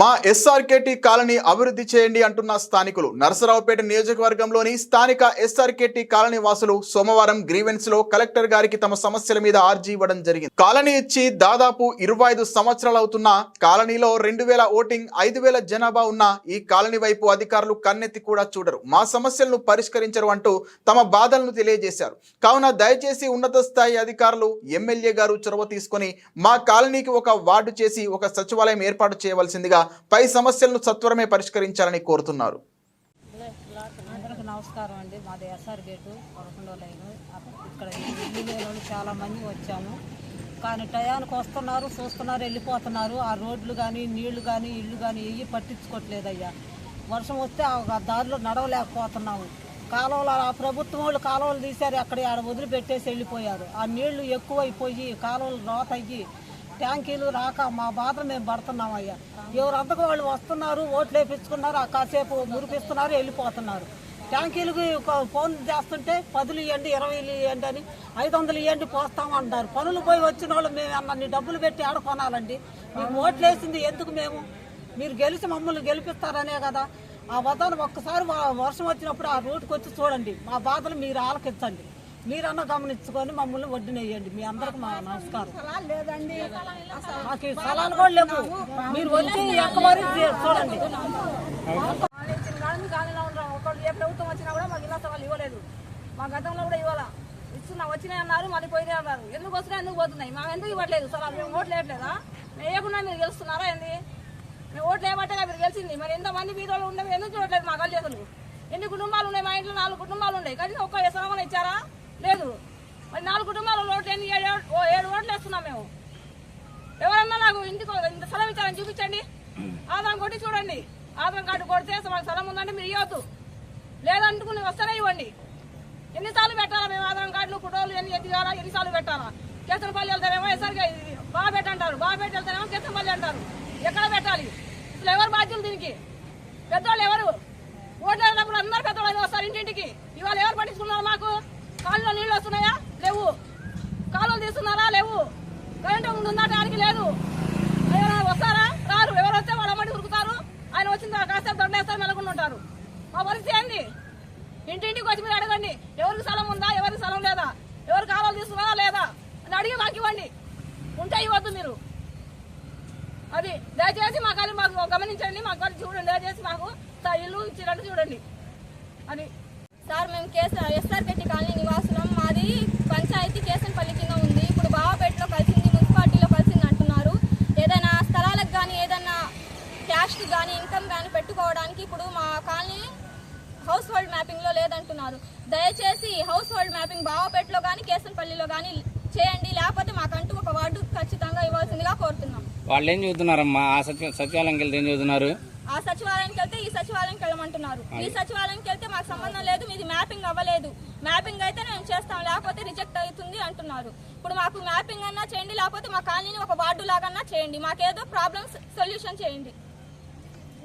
మా SRKT colony అభివృద్ధి చేయండి అంటున్న స్థానికులు. నరసరావుపేట నియోజకవర్గంలోని స్థానిక ఎస్ఆర్కేటీ కాలనీ వాసులు సోమవారం గ్రీవెన్స్లో కలెక్టర్ గారికి తమ సమస్యల మీద ఆర్జీ ఇవ్వడం జరిగింది. కాలనీ ఇచ్చి దాదాపు ఇరవై ఐదు సంవత్సరాలు అవుతున్న కాలనీలో రెండు వేల ఓటింగ్ ఐదు వేల జనాభా ఉన్న ఈ కాలనీ వైపు అధికారులు కన్నెత్తి కూడా చూడరు. మా సమస్యలను పరిష్కరించరు అంటూ తమ బాధలను తెలియజేశారు. కావున దయచేసి ఉన్నత స్థాయి అధికారులు ఎమ్మెల్యే గారు చొరవ తీసుకొని మా కాలనీకి ఒక వార్డు చేసి ఒక సచివాలయం ఏర్పాటు చేయవలసిందిగా పై సమస్యలను సత్వరమే పరిష్కరించాలని కోరుతున్నారు. నమస్కారం అండి. మాది ఎస్ఆర్ గేటు పదకొండో లైన్. ఇక్కడ ఇల్లు చాలామంది చాలా మంది వచ్చాము. కానీ టయానికి వస్తున్నారు చూస్తున్నారు వెళ్ళిపోతున్నారు. ఆ రోడ్లు కానీ నీళ్ళు కానీ ఇల్లు కానీ ఏవి పట్టించుకోవట్లేదయ్యా. వర్షం వస్తే ఆ దారిలో నడవలేకపోతున్నాము. కాలువలు ఆ ప్రభుత్వం వాళ్ళు కాలువలు తీశారు. అక్కడ ఆడ వదిలిపెట్టేసి వెళ్ళిపోయారు. ఆ నీళ్ళు ఎక్కువైపోయి కాలువలు రోత అయ్యి ట్యాంకీలు రాక మా బాధ మేము పడుతున్నాం అయ్యా. ఎవరంతకు వాళ్ళు వస్తున్నారు ఓట్లు వేపించుకున్నారు ఆ కాసేపు మురిపిస్తున్నారు వెళ్ళిపోతున్నారు. ట్యాంకీలకు ఒక ఫోన్ చేస్తుంటే పదులు ఇవ్వండి ఇరవై ఇవ్వండి అని ఐదు వందలు ఇవ్వండి పోస్తామంటారు పనులు పోయి వచ్చిన వాళ్ళు మేము అన్నీ డబ్బులు పెట్టి ఆడ కొనాలండి. మీకు ఓట్లు వేసింది ఎందుకు మేము? మీరు గెలిచి మమ్మల్ని గెలిపిస్తారనే కదా. ఆ వదాన్ని ఒక్కసారి వ- వర్షం వచ్చినప్పుడు ఆ రోడ్కి వచ్చి చూడండి. మా బాధలు మీరు ఆలకించండి. మీరన్నా గమనించుకొని మమ్మల్ని వడ్డీనేయండి. మీ అందరికి మా నమస్కారం. మాకు ఈ స్థలాలు కూడా లేవు. మీరు వచ్చి ఎక్కమని చూడండి. ఏ ప్రభుత్వం వచ్చినా కూడా మాకు ఇళ్ళ స్థలాలు ఇవ్వలేదు. మా గతంలో కూడా ఇవ్వాల? ఇస్తున్నా వచ్చినాయి అన్నారు మళ్ళీ పోయినాయి అన్నారు. ఎందుకు వస్తున్నాయి ఎందుకు పోతున్నాయి? మాకు ఎందుకు ఇవ్వట్లేదు స్థలాలు మేము ఓట్లు వేయట్లేదా? వేయకుండా మీరు గెలుస్తున్నారా ఏంది? మేము ఓట్లు వేయబట్టే మీరు గెలిచింది. మరి ఎంతమంది వాళ్ళు ఉండే ఎందుకు చూడట్లేదు మా కళ్ళు చేతులు ఎన్ని కుటుంబాలు ఉన్నాయి? మా ఇంట్లో నాలుగు కుటుంబాలు ఉన్నాయి. కానీ ఒక్క స్థలం ఇచ్చారా? లేదు. మరి నాలుగు కుటుంబాలు ఓట్లు ఎన్ని ఏడు ఓ ఏడు ఓట్లు వేస్తున్నాం మేము. ఎవరన్నా నాకు ఇంటికి ఇంత స్థలం ఇచ్చారని చూపించండి. ఆధారం కొట్టి చూడండి. ఆధార్ కార్డు కొడితే మాకు స్థలం ఉందంటే మీరు ఇవ్వద్దు. లేదంటుకుని వస్తేనే ఇవ్వండి. ఎన్నిసార్లు పెట్టాలా మేము ఆధార్ కార్డులు ఫోటోలు ఎన్ని ఎత్తిగారా ఎన్నిసార్లు పెట్టాలా? కేసరపల్లి వెళ్తారేమో ఎసరిగా బాగా అంటారు. బాగా వెళ్తారేమో కేసరపల్లి అంటారు. ఎక్కడ పెట్టాలి? అసలు ఎవరు బాధ్యులు దీనికి? పెద్దవాళ్ళు ఎవరు? ఓట్లు అందరూ పెద్దవాళ్ళు వస్తారు ఇంటింటికి. ఇవాళ ఎవరు పట్టించుకున్నారు కాలులో కాళ్ళలో నీళ్ళు వస్తున్నాయా? లేవు. కాలువలు తీస్తున్నారా? లేవు. కరెంటు ఉందా దానికి లేదు. ఎవరైనా వస్తారా? రారు. ఎవరు వస్తే వాళ్ళ మట్టి ఉరుకుతారు. ఆయన వచ్చిన కాసేపు దండేస్తారు మెలకుండా ఉంటారు. మా పరిస్థితి ఏంది? ఇంటింటికి వచ్చి మీరు అడగండి. ఎవరికి స్థలం ఉందా? ఎవరికి స్థలం లేదా? ఎవరు కాలువలు తీసుకున్నారా లేదా? అని అడిగి మాకు ఇవ్వండి. ఉంటే ఇవ్వద్దు మీరు. అది దయచేసి మా కాలి మాకు గమనించండి. మా కాలి చూడండి. దయచేసి మాకు ఇల్లు ఇచ్చినట్టు చూడండి. అని సార్ మేము కేసు ఎస్ఆర్ పెట్టి కాలనీ నివాసులం మాది పంచాయతీ కేసనపల్లి కింద ఉంది ఇప్పుడు బావాపేటలో కలిసింది మున్సిపాలిటీలో కలిసింది అంటున్నారు ఏదైనా స్థలాలకు కానీ ఏదైనా క్యాష్కి కానీ ఇన్కమ్ కానీ పెట్టుకోవడానికి ఇప్పుడు మా కాలనీ హౌస్ హోల్డ్ మ్యాపింగ్లో లేదంటున్నారు. దయచేసి హౌస్ హోల్డ్ మ్యాపింగ్ బావాపేటలో కానీ కేసనపల్లిలో కానీ చేయండి. లేకపోతే మాకంటూ ఒక వార్డు ఖచ్చితంగా ఇవ్వాల్సిందిగా కోరుతున్నాం. వాళ్ళు ఏం చదువుతున్నారమ్మా ఆ సచివ సచివాలయంకి వెళ్తే ఏం చదువుతున్నారు ఆ సచివాలయానికి వెళ్తే ఈ సచివాలయంకి వెళ్ళమంటున్నారు. ఈ సచివాలయంకి వెళ్తే మాకు సంబంధం లేదు మీది మ్యాపింగ్ అవ్వలేదు. మ్యాపింగ్ అయితే మేము చేస్తాం లేకపోతే రిజెక్ట్ అవుతుంది అంటున్నారు. ఇప్పుడు మాకు మ్యాపింగ్ అన్నా చేయండి లేకపోతే మా కాలనీని ఒక వార్డు లాగన్నా చేయండి. మాకేదో ప్రాబ్లమ్స్ సొల్యూషన్ చేయండి.